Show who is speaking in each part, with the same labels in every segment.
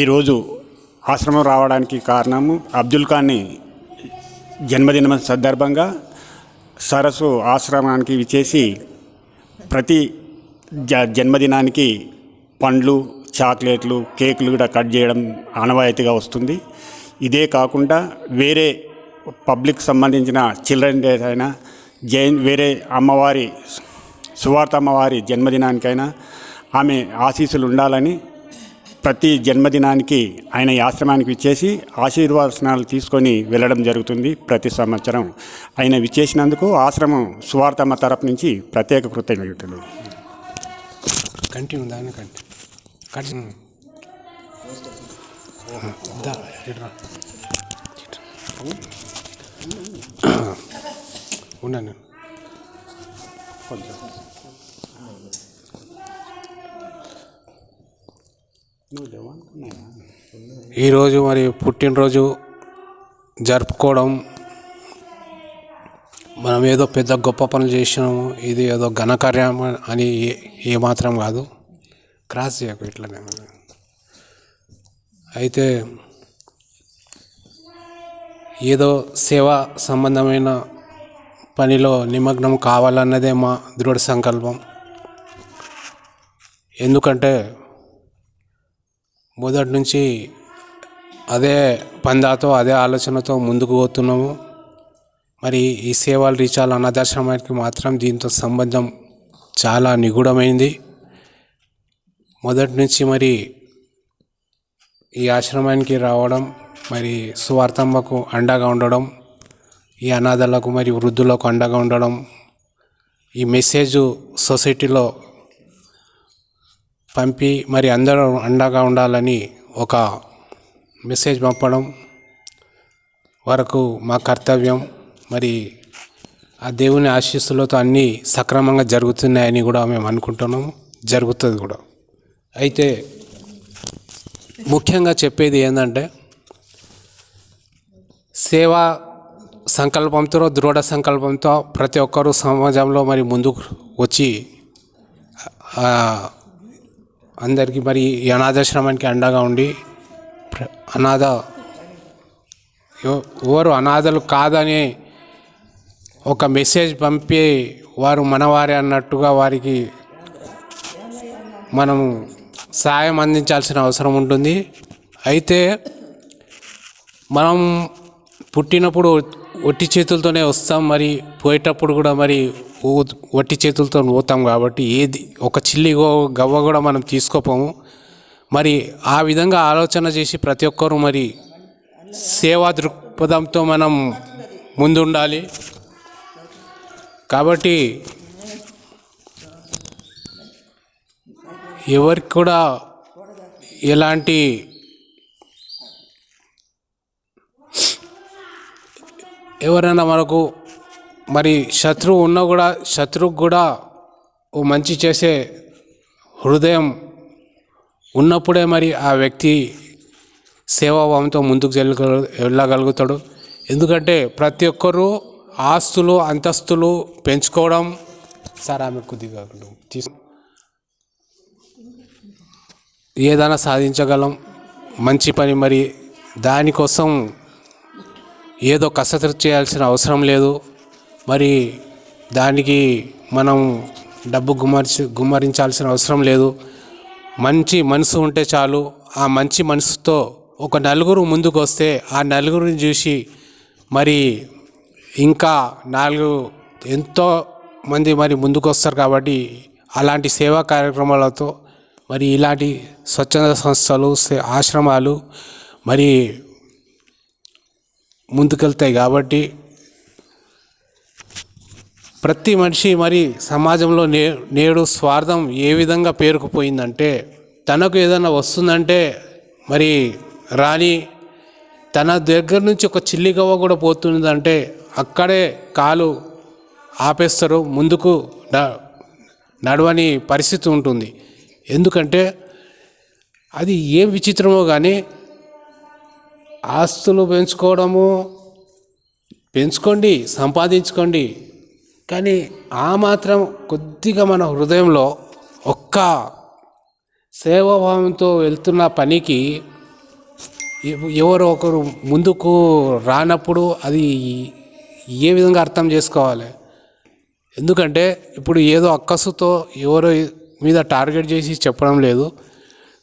Speaker 1: ఈరోజు ఆశ్రమం రావడానికి కారణము అబ్దుల్ ఖాన్ని జన్మదినం సందర్భంగా సరస్సు ఆశ్రమానికి విచేసి ప్రతి జ జన్మదినానికి పండ్లు చాక్లెట్లు కేకులు కూడా కట్ చేయడం ఆనవాయితీగా వస్తుంది. ఇదే కాకుండా వేరే పబ్లిక్ సంబంధించిన చిల్డ్రన్ డే అయినా జైన్ వేరే అమ్మవారి సువార్త అమ్మవారి జన్మదినానికైనా ఆమె ఆశీస్సులు ఉండాలని ప్రతి జన్మదినానికి ఆయన ఈ ఆశ్రమానికి విచ్చేసి ఆశీర్వచనాలు తీసుకొని వెళ్ళడం జరుగుతుంది ప్రతి సంవత్సరం. ఆయన విచ్చేసినందుకు ఆశ్రమం సువార్తమ్మ తరపు నుంచి ప్రత్యేక కృతజ్ఞతలు.
Speaker 2: కంటిన్యూ దాని కంటిన్యూ ఈరోజు మరి పుట్టినరోజు జరుపుకోవడం మనం ఏదో పెద్ద గొప్ప పనులు చేసినాము ఇది ఏదో ఘనకార్యం అని ఏమాత్రం కాదు. క్రాస్ చేయకు ఇట్లనే అయితే ఏదో సేవా సంబంధమైన పనిలో నిమగ్నం కావాలన్నదే మా దృఢ సంకల్పం. ఎందుకంటే మొదటి నుంచి అదే పందాతో అదే ఆలోచనతో ముందుకు పోతున్నాము. మరి ఈ సేవలు రీచాల అనాథాశ్రమానికి మాత్రం దీంతో సంబంధం చాలా నిగూఢమైంది. మొదటి నుంచి మరి ఈ ఆశ్రమానికి రావడం మరి సువార్తమ్మకు అండగా ఉండడం ఈ అనాథలకు మరి వృద్ధులకు అండగా ఉండడం ఈ మెసేజ్ సొసైటీలో పంపి మరి అందరూ అండగా ఉండాలని ఒక మెసేజ్ పంపడం వరకు మా కర్తవ్యం. మరి ఆ దేవుని ఆశీస్సులతో అన్నీ సక్రమంగా జరుగుతున్నాయని కూడా మేము అనుకుంటున్నాము. జరుగుతుంది కూడా. అయితే ముఖ్యంగా చెప్పేది ఏంటంటే సేవా సంకల్పంతో దృఢ సంకల్పంతో ప్రతి ఒక్కరూ సమాజంలో మరి ముందుకు వచ్చి అందరికీ మరి ఈ అనాథాశ్రమానికి అండగా ఉండి ప్ర- అనాథ ఎవరు అనాథలు కాదని ఒక మెసేజ్ పంపి వారు మనవారే అన్నట్టుగా వారికి మనం సాయం అందించాల్సిన అవసరం ఉంటుంది. అయితే మనం పుట్టినప్పుడు ఒట్టి చేతులతోనే వస్తాం మరి పోయేటప్పుడు కూడా మరి ఊ- ఒట్టి చేతులతో పోతాం కాబట్టి ఏది ఒక చిల్లి గవ్వ కూడా మనం తీసుకోపోము. మరి ఆ విధంగా ఆలోచన చేసి ప్రతి ఒక్కరూ మరి సేవా దృక్పథంతో మనం ముందుండాలి. కాబట్టి ఎవరికి కూడా ఎలాంటి ఎవరైనా మనకు మరి శత్రువు ఉన్నా కూడా శత్రువుకు కూడా ఓ మంచి చేసే హృదయం ఉన్నప్పుడే మరి ఆ వ్యక్తి సేవాభావంతో ముందుకు వెళ్ళగ వెళ్ళగలుగుతాడు. ఎందుకంటే ప్రతి ఒక్కరూ ఆస్తులు అంతస్తులు పెంచుకోవడం సార్ ఆమె కొద్దిగా తీసు ఏదైనా సాధించగలం. మంచి పని మరి దానికోసం ఏదో కసరత్తు చేయాల్సిన అవసరం లేదు. మరి దానికి మనం డబ్బు గుమ్మరించి గుమ్మరించాల్సిన అవసరం లేదు. మంచి మనసు ఉంటే చాలు. ఆ మంచి మనసుతో ఒక నలుగురు ముందుకు వస్తే ఆ నలుగురిని చూసి మరి ఇంకా నాలుగు ఎంతో మంది మరి ముందుకు వస్తారు కాబట్టి అలాంటి సేవా కార్యక్రమాలతో మరి ఇలాంటి స్వచ్ఛంద సంస్థలు ఆశ్రమాలు మరి ముందుకెళ్తాయి కాబట్టి ప్రతి మనిషి మరి సమాజంలో నే నేడు స్వార్థం ఏ విధంగా పేరుకుపోయిందంటే తనకు ఏదైనా వస్తుందంటే మరి రాని తన దగ్గర నుంచి ఒక చిల్లిగవ్వ కూడా పోతుందంటే అక్కడే కాలు ఆపేస్తారు ముందుకు న- నడవని పరిస్థితి ఉంటుంది. ఎందుకంటే అది ఏం విచిత్రమో కానీ ఆస్తులు పెంచుకోవడము పెంచుకోండి సంపాదించుకోండి. కానీ ఆ మాత్రం కొద్దిగా మన హృదయంలో ఒక్క సేవాభావంతో వెళ్తున్న పనికి ఎవరో ఒకరు ముందుకు రానప్పుడు అది ఏ విధంగా అర్థం చేసుకోవాలి? ఎందుకంటే ఇప్పుడు ఏదో అక్కసుతో ఎవరో మీద టార్గెట్ చేసి చెప్పడం లేదు.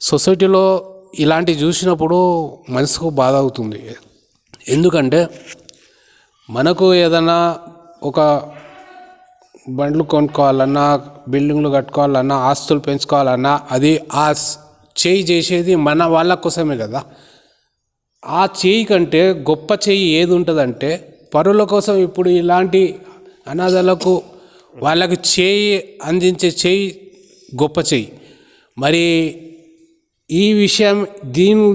Speaker 2: సొసైటీలో ఇలాంటి చూసినప్పుడు మనసుకు బాధ అవుతుంది. ఎందుకంటే మనకు ఏదైనా ఒక బండ్లు కొనుక్కోవాలన్నా బిల్డింగ్లు కట్టుకోవాలన్నా ఆస్తులు పెంచుకోవాలన్నా అది ఆ చేయి చేసేది మన వాళ్ళ కోసమే కదా. ఆ చేయి కంటే గొప్ప చేయి ఏది ఉంటుందంటే పరుల కోసం ఇప్పుడు ఇలాంటి అనాథలకు వాళ్ళకి చేయి అందించే చేయి గొప్ప చేయి. మరి ఈ విషయం దీని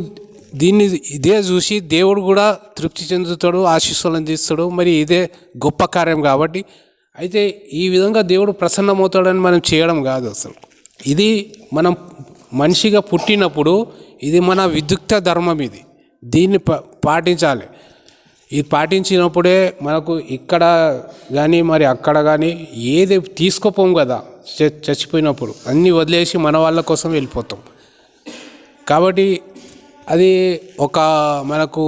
Speaker 2: దీన్ని ఇదే చూసి దేవుడు కూడా తృప్తి చెందుతాడు ఆశీస్సులు అందిస్తాడు. మరి ఇదే గొప్ప కార్యం కాబట్టి అయితే ఈ విధంగా దేవుడు ప్రసన్నమవుతాడని మనం చేయడం కాదు అసలు. ఇది మనం మనిషిగా పుట్టినప్పుడు ఇది మన విద్యుక్త ధర్మం ఇది. దీన్ని ప పాటించాలి. ఇది పాటించినప్పుడే మనకు ఇక్కడ కానీ మరి అక్కడ కానీ ఏది తీసుకోపోం కదా చచ్చిపోయినప్పుడు. అన్నీ వదిలేసి మన వాళ్ళ కోసం వెళ్ళిపోతాం. కాబట్టి అది ఒక మనకు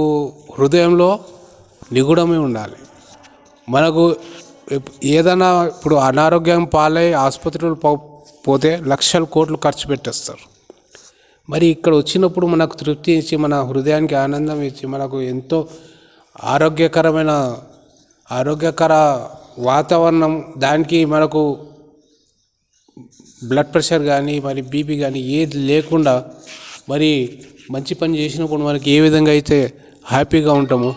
Speaker 2: హృదయంలో నిగూఢమే ఉండాలి. మనకు ఏదైనా ఇప్పుడు అనారోగ్యం పాలై ఆసుపత్రులు పో- పోతే లక్షల కోట్లు ఖర్చు పెట్టేస్తారు. మరి ఇక్కడ వచ్చినప్పుడు మనకు తృప్తి ఇచ్చి మన హృదయానికి ఆనందం ఇచ్చి మనకు ఎంతో ఆరోగ్యకరమైన ఆరోగ్యకర వాతావరణం దానికి మనకు బ్లడ్ ప్రెషర్ కానీ మరి బీపీ కానీ ఏది లేకుండా మరి మంచి పని చేసినప్పుడు మనకి ఏ విధంగా అయితే హ్యాపీగా ఉంటామో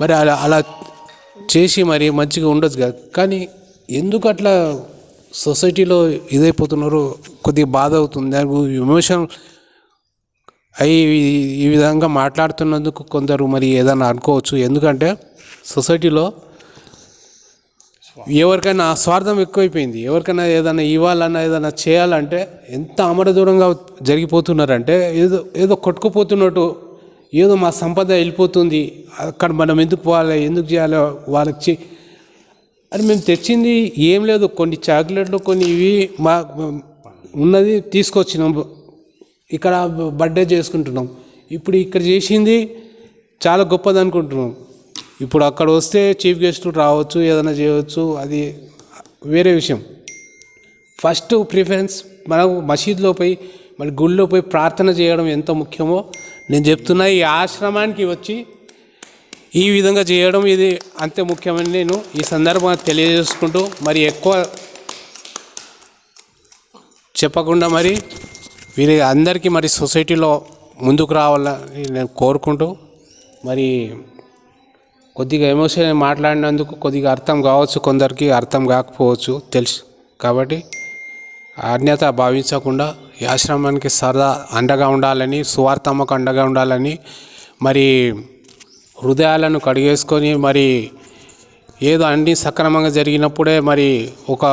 Speaker 2: మరి అలా అలా చేసి మరి మంచిగా ఉండొచ్చు కదా. కానీ ఎందుకు అట్లా సొసైటీలో ఇదైపోతున్నారు? కొద్దిగా బాధ అవుతుంది. దానికి ఎమోషన్ అయి ఈ విధంగా మాట్లాడుతున్నందుకు కొందరు మరి ఏదైనా అనుకోవచ్చు. ఎందుకంటే సొసైటీలో ఎవరికైనా స్వార్థం ఎక్కువైపోయింది. ఎవరికైనా ఏదైనా ఇవ్వాలన్నా ఏదైనా చేయాలంటే ఎంత అమర దూరంగా జరిగిపోతున్నారంటే ఏదో ఏదో కొట్టుకుపోతున్నట్టు ఏదో మా సంపద వెళ్ళిపోతుంది. అక్కడ మనం ఎందుకు పోవాలి ఎందుకు చేయాలి వాళ్ళకి చే అని మేము తెచ్చింది ఏం లేదు. కొన్ని చాక్లెట్లు కొన్ని ఇవి మా ఉన్నది తీసుకొచ్చినాం. ఇక్కడ బర్త్డే చేసుకుంటున్నాం. ఇప్పుడు ఇక్కడ చేసింది చాలా గొప్పది అనుకుంటున్నాం. ఇప్పుడు అక్కడ వస్తే చీఫ్ గెస్ట్ రావచ్చు ఏదైనా చేయవచ్చు అది వేరే విషయం. ఫస్ట్ ప్రిఫరెన్స్ మనం మసీద్లో పోయి మరి గుళ్ళో పోయి ప్రార్థన చేయడం ఎంత ముఖ్యమో నేను చెప్తున్నా ఈ ఆశ్రమానికి వచ్చి ఈ విధంగా చేయడం ఇది అంతే ముఖ్యమని నేను ఈ సందర్భంగా తెలియజేసుకుంటూ మరి ఎక్కువ చెప్పకుండా మరి వీరి అందరికీ మరి సొసైటీలో ముందుకు రావాలని నేను కోరుకుంటూ మరి కొద్దిగా ఎమోషన్ మాట్లాడినందుకు కొద్దిగా అర్థం కావచ్చు కొందరికి అర్థం కాకపోవచ్చు తెలుసు. కాబట్టి అన్యత భావించకుండా ఈ ఆశ్రమానికి సరదా అండగా ఉండాలని సువార్థమ్మకు అండగా ఉండాలని మరి హృదయాలను కడిగేసుకొని మరి ఏదో అన్నీ సక్రమంగా జరిగినప్పుడే మరి ఒక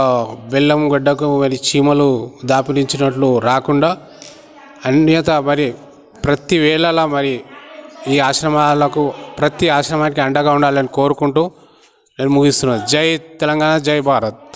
Speaker 2: బెల్లం గడ్డకు మరి చీమలు దాపిలించినట్లు రాకుండా అన్యత మరి ప్రతి వేళలా మరి ఈ ఆశ్రమాలకు ప్రతి ఆశ్రమానికి అండగా ఉండాలని కోరుకుంటూ నేను ముగిస్తున్నాను జై తెలంగాణ జై భారత్.